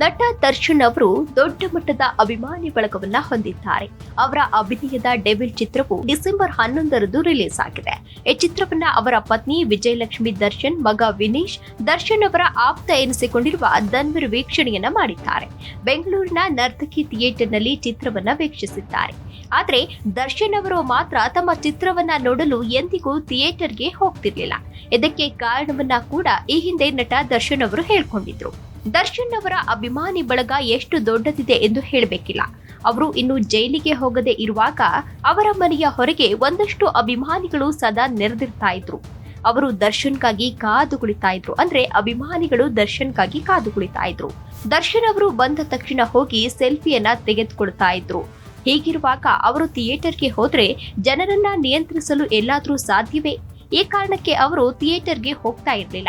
ನಟ ದರ್ಶನ್ ಅವರು ದೊಡ್ಡ ಮಟ್ಟದ ಅಭಿಮಾನಿ ಬಳಗವನ್ನ ಹೊಂದಿದ್ದಾರೆ. ಅವರ ಅಭಿನಯದ ಡೆವಿಲ್ ಚಿತ್ರವು ಡಿಸೆಂಬರ್ ಹನ್ನೊಂದರಂದು ರಿಲೀಸ್ ಆಗಿದೆ. ಈ ಚಿತ್ರವನ್ನ ಅವರ ಪತ್ನಿ ವಿಜಯಲಕ್ಷ್ಮಿ ದರ್ಶನ್, ಮಗ ವಿನೀಶ್, ದರ್ಶನ್ ಅವರ ಆಪ್ತ ಎನಿಸಿಕೊಂಡಿರುವ ಧನ್ವೀರ್ ವೀಕ್ಷಣೆಯನ್ನ ಮಾಡಿದ್ದಾರೆ. ಬೆಂಗಳೂರಿನ ನರ್ತಕಿ ಥಿಯೇಟರ್ನಲ್ಲಿ ಚಿತ್ರವನ್ನ ವೀಕ್ಷಿಸಿದ್ದಾರೆ. ಆದರೆ ದರ್ಶನ್ ಅವರು ಮಾತ್ರ ತಮ್ಮ ಚಿತ್ರವನ್ನ ನೋಡಲು ಎಂದಿಗೂ ಥಿಯೇಟರ್ಗೆ ಹೋಗ್ತಿರ್ಲಿಲ್ಲ. ಇದಕ್ಕೆ ಕಾರಣವನ್ನ ಕೂಡ ಈ ಹಿಂದೆ ನಟ ದರ್ಶನ್ ಅವರು ಹೇಳ್ಕೊಂಡಿದ್ರು. ದರ್ಶನ್ ಅವರ ಅಭಿಮಾನಿ ಬಳಗ ಎಷ್ಟು ದೊಡ್ಡದಿದೆ ಎಂದು ಹೇಳಬೇಕಿಲ್ಲ. ಅವರು ಇನ್ನು ಜೈಲಿಗೆ ಹೋಗದೆ ಇರುವಾಗ ಅವರ ಮನೆಯ ಹೊರಗೆ ಒಂದಷ್ಟು ಅಭಿಮಾನಿಗಳು ಸದಾ ನೆರೆದಿರ್ತಾ ಇದ್ರು. ಅವರು ದರ್ಶನ್ಗಾಗಿ ಕಾದು ಕುಳಿತಾ ಇದ್ರು. ಅಂದ್ರೆ ಅಭಿಮಾನಿಗಳು ದರ್ಶನ್ಗಾಗಿ ಕಾದು ಕುಳಿತಾ ಇದ್ರು. ದರ್ಶನ್ ಅವರು ಬಂದ ತಕ್ಷಣ ಹೋಗಿ ಸೆಲ್ಫಿಯನ್ನ ತೆಗೆದುಕೊಳ್ತಾ ಇದ್ರು. ಹೀಗಿರುವಾಗ ಅವರು ಥಿಯೇಟರ್ಗೆ ಹೋದ್ರೆ ಜನರನ್ನ ನಿಯಂತ್ರಿಸಲು ಎಲ್ಲಾದ್ರೂ ಸಾಧ್ಯವೇ? ಈ ಕಾರಣಕ್ಕೆ ಅವರು ಥಿಯೇಟರ್ಗೆ ಹೋಗ್ತಾ ಇರಲಿಲ್ಲ.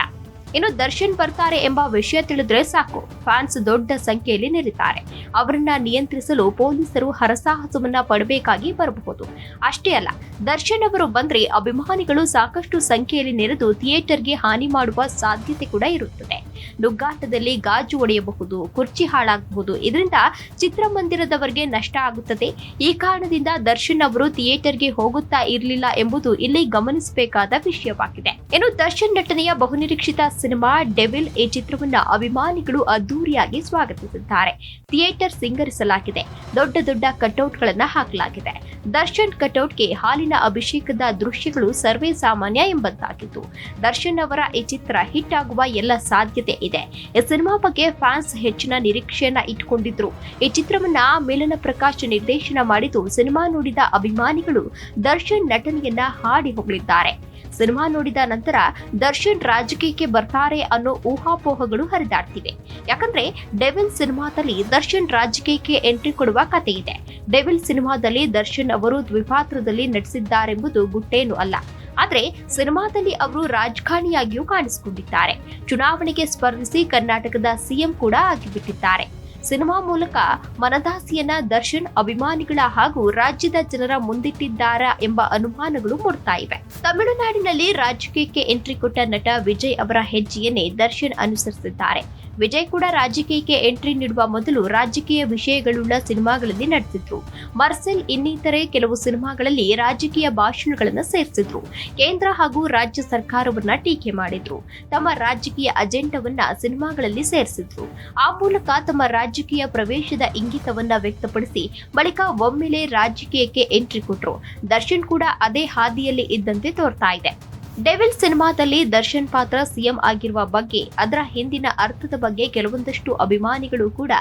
ಇನ್ನು ದರ್ಶನ್ ಬರ್ತಾರೆ ಎಂಬ ವಿಷಯ ತಿಳಿದ್ರೆ ಸಾಕು. ಫ್ಯಾನ್ಸ್ ದೊಡ್ಡ ಸಂಖ್ಯೆಯಲ್ಲಿ ನೆರೆತಾರೆ ಅವರನ್ನ ನಿಯಂತ್ರಿಸಲು ಪೊಲೀಸರು ಹರಸಾಹಸವನ್ನ ಪಡಬೇಕಾಗಿ ಬರಬಹುದು. ಅಷ್ಟೇ ಅಲ್ಲ, ದರ್ಶನ್ ಅವರು ಬಂದ್ರೆ ಅಭಿಮಾನಿಗಳು ಸಾಕಷ್ಟು ಸಂಖ್ಯೆಯಲ್ಲಿ ನೆರೆದು ಥಿಯೇಟರ್ಗೆ ಹಾನಿ ಮಾಡುವ ಸಾಧ್ಯತೆ ಕೂಡ ಇರುತ್ತದೆ. ನುಗ್ಗಾಟದಲ್ಲಿ ಗಾಜು ಒಡೆಯಬಹುದು, ಕುರ್ಚಿ ಹಾಳಾಗಬಹುದು. ಇದರಿಂದ ಚಿತ್ರಮಂದಿರದವರಿಗೆ ನಷ್ಟ ಆಗುತ್ತದೆ. ಈ ಕಾರಣದಿಂದ ದರ್ಶನ್ ಅವರು ಥಿಯೇಟರ್ಗೆ ಹೋಗುತ್ತಾ ಇರಲಿಲ್ಲ ಎಂಬುದು ಇಲ್ಲಿ ಗಮನಿಸಬೇಕಾದ ವಿಷಯವಾಗಿದೆ. ಇನ್ನು ದರ್ಶನ್ ನಟನೆಯ ಬಹುನಿರೀಕ್ಷಿತ ಸಿನಿಮಾ ಡೆವಿಲ್ ಈ ಚಿತ್ರವನ್ನ ಅಭಿಮಾನಿಗಳು ಅದ್ದೂರಿಯಾಗಿ ಸ್ವಾಗತಿಸಿದ್ದಾರೆ ಥಿಯೇಟರ್ ಸಿಂಗರಿಸಲಾಗಿದೆ. ದೊಡ್ಡ ದೊಡ್ಡ ಕಟೌಟ್ಗಳನ್ನ ಹಾಕಲಾಗಿದೆ. ದರ್ಶನ್ ಕಟೌಟ್ಗೆ ಹಾಲಿನ ಅಭಿಷೇಕದ ದೃಶ್ಯಗಳು ಸರ್ವೇ ಸಾಮಾನ್ಯ ಎಂಬಂತಾಗಿತ್ತು. ದರ್ಶನ್ ಅವರ ಈ ಚಿತ್ರ ಹಿಟ್ ಆಗುವ ಎಲ್ಲ ಸಾಧ್ಯತೆ ಇದೆ. ಈ ಸಿನಿಮಾ ಬಗ್ಗೆ ಫ್ಯಾನ್ಸ್ ಹೆಚ್ಚಿನ ನಿರೀಕ್ಷೆಯನ್ನ ಇಟ್ಕೊಂಡಿದ್ರು. ಈ ಚಿತ್ರವನ್ನ ಮೇಲನ ಪ್ರಕಾಶ್ ನಿರ್ದೇಶನ ಮಾಡಿದ್ದು ಸಿನಿಮಾ ನೋಡಿದ ಅಭಿಮಾನಿಗಳು ದರ್ಶನ್ ನಟನೆಯನ್ನ ಹಾಡಿ ಹೊಗಳಿದ್ದಾರೆ. ಸಿನಿಮಾ ನೋಡಿದ ನಂತರ ದರ್ಶನ್ ರಾಜಕೀಯಕ್ಕೆ ಬರ್ತಾರೆ ಅನ್ನೋ ಊಹಾಪೋಹಗಳು ಹರಿದಾಡ್ತಿವೆ. ಯಾಕಂದ್ರೆ ಡೆವಿಲ್ ಸಿನಿಮಾದಲ್ಲಿ ದರ್ಶನ್ ರಾಜಕೀಯಕ್ಕೆ ಎಂಟ್ರಿ ಕೊಡುವ ಕತೆ ಇದೆ. ಡೆವಿಲ್ ಸಿನಿಮಾದಲ್ಲಿ ದರ್ಶನ್ ಅವರು ದ್ವಿಪಾತ್ರದಲ್ಲಿ ನಟಿಸಿದ್ದಾರೆಂಬುದು ಗುಟ್ಟೇನು ಅಲ್ಲ. ಆದ್ರೆ ಸಿನಿಮಾದಲ್ಲಿ ಅವರು ರಾಜಕಾರಣಿಯಾಗಿಯೂ ಕಾಣಿಸಿಕೊಂಡಿದ್ದಾರೆ. ಚುನಾವಣೆಗೆ ಸ್ಪರ್ಧಿಸಿ ಕರ್ನಾಟಕದ ಸಿಎಂ ಕೂಡ ಆಗಿಬಿಟ್ಟಿದ್ದಾರೆ. ಸಿನಿಮಾ ಮೂಲಕ ಮನದಾಸಿಯನ್ನ ದರ್ಶನ್, ಅಭಿಮಾನಿಗಳ ಹಾಗೂ ರಾಜ್ಯದ ಜನರ ಮುಂದಿಟ್ಟಿದ್ದಾರಾ ಎಂಬ ಅನುಮಾನಗಳು ಮೂಡ್ತಾ ಇವೆ. ತಮಿಳುನಾಡಿನಲ್ಲಿ ರಾಜಕೀಯಕ್ಕೆ ಎಂಟ್ರಿ ಕೊಟ್ಟ ನಟ ವಿಜಯ್ ಅವರ ಹೆಜ್ಜೆಯನ್ನೇ ದರ್ಶನ್ ಅನುಸರಿಸಿದ್ದಾರೆ. ವಿಜಯ್ ಕೂಡ ರಾಜಕೀಯಕ್ಕೆ ಎಂಟ್ರಿ ನೀಡುವ ಮೊದಲು ರಾಜಕೀಯ ವಿಷಯಗಳುಳ್ಳ ಸಿನಿಮಾಗಳಲ್ಲಿ ನಟಿಸಿದ್ರು. ಮರ್ಸೆಲ್ ಇನ್ನಿತರೆ ಕೆಲವು ಸಿನಿಮಾಗಳಲ್ಲಿ ರಾಜಕೀಯ ಭಾಷಣಗಳನ್ನು ಸೇರಿಸಿದ್ರು. ಕೇಂದ್ರ ಹಾಗೂ ರಾಜ್ಯ ಸರ್ಕಾರವನ್ನ ಟೀಕೆ ಮಾಡಿದ್ರು. ತಮ್ಮ ರಾಜಕೀಯ ಅಜೆಂಡವನ್ನ ಸಿನಿಮಾಗಳಲ್ಲಿ ಸೇರಿಸಿದ್ರು. ಆ ಮೂಲಕ ತಮ್ಮ ರಾಜಕೀಯ ಪ್ರವೇಶದ ಇಂಗಿತವನ್ನ ವ್ಯಕ್ತಪಡಿಸಿ ಬಳಿಕ ಒಮ್ಮೆಲೆ ರಾಜಕೀಯಕ್ಕೆ ಎಂಟ್ರಿ ಕೊಟ್ರು. ದರ್ಶನ್ ಕೂಡ ಅದೇ ಹಾದಿಯಲ್ಲಿ ಇದ್ದಂತೆ ತೋರ್ತಾ ಇದೆ. ಡೆವಿಲ್ ಸಿನಿಮಾದಲ್ಲಿ ದರ್ಶನ್ ಪಾತ್ರ ಸಿಎಂ ಆಗಿರುವ ಬಗ್ಗೆ, ಅದರ ಹಿಂದಿನ ಅರ್ಥದ ಬಗ್ಗೆ ಕೆಲವೊಂದಷ್ಟು ಅಭಿಮಾನಿಗಳು ಕೂಡ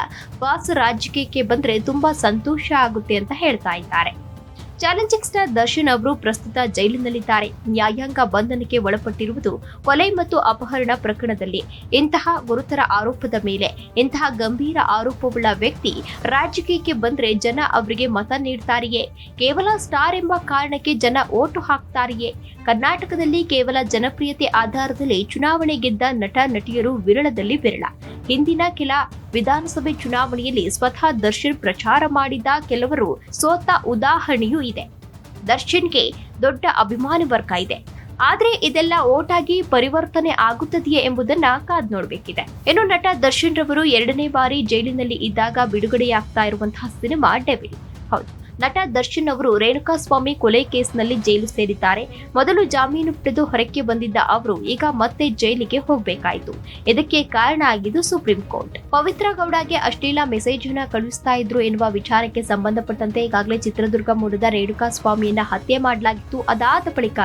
ಬಾಸ್ ರಾಜಕೀಯಕ್ಕೆ ಬಂದ್ರೆ ತುಂಬಾ ಸಂತೋಷ ಆಗುತ್ತೆ ಅಂತ ಹೇಳ್ತಾ ಇದ್ದಾರೆ. ಚಾಲೆಂಜಿಂಗ್ ಸ್ಟಾರ್ ದರ್ಶನ್ ಅವರು ಪ್ರಸ್ತುತ ಜೈಲಿನಲ್ಲಿದ್ದಾರೆ. ನ್ಯಾಯಾಂಗ ಬಂಧನಕ್ಕೆ ಒಳಪಟ್ಟಿರುವುದು ಕೊಲೆ ಮತ್ತು ಅಪಹರಣ ಪ್ರಕರಣದಲ್ಲಿ ಇಂತಹ ಗುರುತರ ಆರೋಪದ ಮೇಲೆ, ಇಂತಹ ಗಂಭೀರ ಆರೋಪವುಳ್ಳ ವ್ಯಕ್ತಿ ರಾಜಕೀಯಕ್ಕೆ ಬಂದ್ರೆ ಜನ ಅವರಿಗೆ ಮತ ನೀಡ್ತಾರೆಯೇ? ಕೇವಲ ಸ್ಟಾರ್ ಎಂಬ ಕಾರಣಕ್ಕೆ ಜನ ಓಟು ಹಾಕ್ತಾರೆಯೇ? ಕರ್ನಾಟಕದಲ್ಲಿ ಕೇವಲ ಜನಪ್ರಿಯತೆ ಆಧಾರದಲ್ಲಿ ಚುನಾವಣೆ ಗೆದ್ದ ನಟ, ನಟಿಯರು ವಿರಳದಲ್ಲಿ ವಿರಳ. ಹಿಂದಿನ ಕೆಲ ವಿಧಾನಸಭೆ ಚುನಾವಣೆಯಲ್ಲಿ ಸ್ವತಃ ದರ್ಶನ್ ಪ್ರಚಾರ ಮಾಡಿದ ಕೆಲವರು ಸೋತ ಉದಾಹರಣೆಯೂ ಇದೆ. ದರ್ಶನ್ಗೆ ದೊಡ್ಡ ಅಭಿಮಾನಿ ವರ್ಗ ಇದೆ. ಆದ್ರೆ ಇದೆಲ್ಲ ಓಟಾಗಿ ಪರಿವರ್ತನೆ ಆಗುತ್ತದೆಯೇ ಎಂಬುದನ್ನ ಕಾದ್ ನೋಡಬೇಕಿದೆ. ಇನ್ನು ನಟ ದರ್ಶನ್ ರವರು ಎರಡನೇ ಬಾರಿ ಜೈಲಿನಲ್ಲಿ ಇದ್ದಾಗ ಬಿಡುಗಡೆಯಾಗ್ತಾ ಇರುವಂತಹ ಸಿನಿಮಾ ಡೆವಿಲ್. ಹೌದು. ನಟ ದರ್ಶನ್ ಅವರು ರೇಣುಕಾಸ್ವಾಮಿ ಕೊಲೆ ಕೇಸ್ನಲ್ಲಿ ಜೈಲು ಸೇರಿದ್ದಾರೆ. ಮೊದಲು ಜಾಮೀನು ಪಡೆದು ಹೊರಕ್ಕೆ ಬಂದಿದ್ದ ಅವರು ಈಗ ಮತ್ತೆ ಜೈಲಿಗೆ ಹೋಗಬೇಕಾಯಿತು. ಇದಕ್ಕೆ ಕಾರಣ ಆಗಿದ್ದು ಸುಪ್ರೀಂ ಕೋರ್ಟ್. ಪವಿತ್ರ ಗೌಡಗೆ ಅಶ್ಲೀಲ ಮೆಸೇಜ್ ಅನ್ನ ಕಳುಹಿಸ್ತಾ ಇದ್ರು ಎನ್ನುವ ವಿಚಾರಕ್ಕೆ ಸಂಬಂಧಪಟ್ಟಂತೆ ಈಗಾಗಲೇ ಚಿತ್ರದುರ್ಗ ಮೂಲದ ರೇಣುಕಾಸ್ವಾಮಿಯನ್ನ ಹತ್ಯೆ ಮಾಡಲಾಗಿತ್ತು. ಅದಾದ ಬಳಿಕ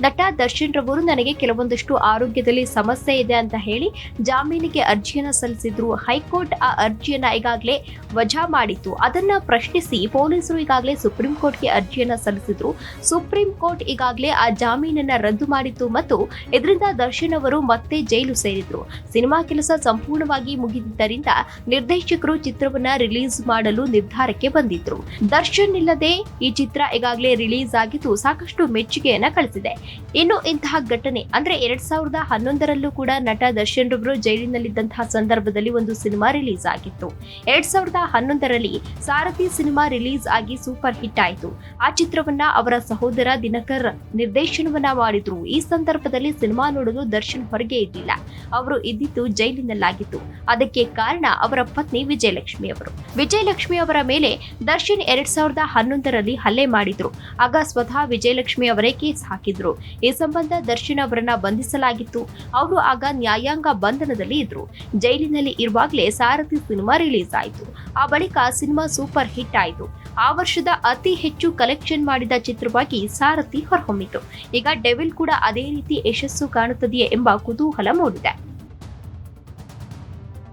ನಟ ದರ್ಶನ್ ರವರು, ನನಗೆ ಕೆಲವೊಂದಷ್ಟು ಆರೋಗ್ಯದಲ್ಲಿ ಸಮಸ್ಯೆ ಇದೆ ಅಂತ ಹೇಳಿ ಜಾಮೀನಿಗೆ ಅರ್ಜಿಯನ್ನು ಸಲ್ಲಿಸಿದ್ರು. ಹೈಕೋರ್ಟ್ ಆ ಅರ್ಜಿಯನ್ನ ಈಗಾಗಲೇ ವಜಾ ಮಾಡಿತ್ತು. ಅದನ್ನ ಪ್ರಶ್ನಿಸಿ ಪೊಲೀಸರು ಈಗ ಈಗಾಗಲೇ ಸುಪ್ರೀಂ ಕೋರ್ಟ್ಗೆ ಅರ್ಜಿಯನ್ನ ಸಲ್ಲಿಸಿದ್ರು. ಸುಪ್ರೀಂ ಕೋರ್ಟ್ ಈಗಾಗಲೇ ಆ ಜಾಮೀನನ್ನ ರದ್ದು ಮಾಡಿತ್ತು ಮತ್ತು ಇದರಿಂದ ದರ್ಶನ್ ಅವರು ಮತ್ತೆ ಜೈಲು ಸೇರಿದ್ರು. ಸಿನಿಮಾ ಕೆಲಸ ಸಂಪೂರ್ಣವಾಗಿ ಮುಗಿದಿದ್ದರಿಂದ ನಿರ್ದೇಶಕರು ಚಿತ್ರವನ್ನ ರಿಲೀಸ್ ಮಾಡಲು ನಿರ್ಧಾರಕ್ಕೆ ಬಂದಿದ್ರು. ದರ್ಶನ್ ಇಲ್ಲದೆ ಈ ಚಿತ್ರ ಈಗಾಗಲೇ ರಿಲೀಸ್ ಆಗಿದ್ದು ಸಾಕಷ್ಟು ಮೆಚ್ಚುಗೆಯನ್ನ ಕಳಿಸಿದೆ. ಇನ್ನು ಇಂತಹ ಘಟನೆ ಅಂದ್ರೆ ಎರಡ್ ಸಾವಿರದ ಹನ್ನೊಂದರಲ್ಲೂ ಕೂಡ ನಟ ದರ್ಶನ್ ರವರು ಜೈಲಿನಲ್ಲಿದ್ದಂತಹ ಸಂದರ್ಭದಲ್ಲಿ ಒಂದು ಸಿನಿಮಾ ರಿಲೀಸ್ ಆಗಿತ್ತು. ಎರಡ್ ಸಾವಿರದ ಹನ್ನೊಂದರಲ್ಲಿ ಸಾರಥಿ ಸಿನಿಮಾ ರಿಲೀಸ್ ಆಗಿ ಸೂಪರ್ ಹಿಟ್ ಆಯಿತು. ಆ ಚಿತ್ರವನ್ನ ಅವರ ಸಹೋದರ ದಿನಕರ್ ನಿರ್ದೇಶನವನ್ನ ಮಾಡಿದ್ರು. ಈ ಸಂದರ್ಭದಲ್ಲಿ ಸಿನಿಮಾ ನೋಡಲು ದರ್ಶನ್ ಹೊರಗೆ ಇರಲಿಲ್ಲ. ಅವರು ಇದ್ದಿದ್ದು ಜೈಲಿನಲ್ಲಾಗಿತ್ತು. ಅದಕ್ಕೆ ಕಾರಣ ಅವರ ಪತ್ನಿ ವಿಜಯಲಕ್ಷ್ಮಿ ಅವರು. ವಿಜಯಲಕ್ಷ್ಮಿ ಅವರ ಮೇಲೆ ದರ್ಶನ್ ಎರಡ್ ಸಾವಿರದ ಹನ್ನೊಂದರಲ್ಲಿ ಹಲ್ಲೆ ಮಾಡಿದ್ರು. ಆಗ ಸ್ವತಃ ವಿಜಯಲಕ್ಷ್ಮಿ ಅವರೇ ಕೇಸ್ ಹಾಕಿದ್ರು. ಈ ಸಂಬಂಧ ದರ್ಶನ್ ಅವರನ್ನ ಬಂಧಿಸಲಾಗಿತ್ತು. ಅವರು ಆಗ ನ್ಯಾಯಾಂಗ ಬಂಧನದಲ್ಲಿ ಇದ್ರು. ಜೈಲಿನಲ್ಲಿ ಇರುವಾಗಲೇ ಸಾರಥಿ ಸಿನಿಮಾ ರಿಲೀಸ್ ಆಯಿತು. ಆ ಬಳಿಕ ಸಿನಿಮಾ ಸೂಪರ್ ಹಿಟ್ ಆಯಿತು. ಆ ವರ್ಷದ ಅತಿ ಹೆಚ್ಚು ಕಲೆಕ್ಷನ್ ಮಾಡಿದ ಚಿತ್ರವಾಗಿ ಸಾರಥಿ ಹೊರಹೊಮ್ಮಿತು. ಈಗ ಡೆವಿಲ್ ಕೂಡ ಅದೇ ರೀತಿ ಯಶಸ್ಸು ಕಾಣುತ್ತದೆಯೇ ಎಂಬ ಕುತೂಹಲ ಮೂಡಿದೆ.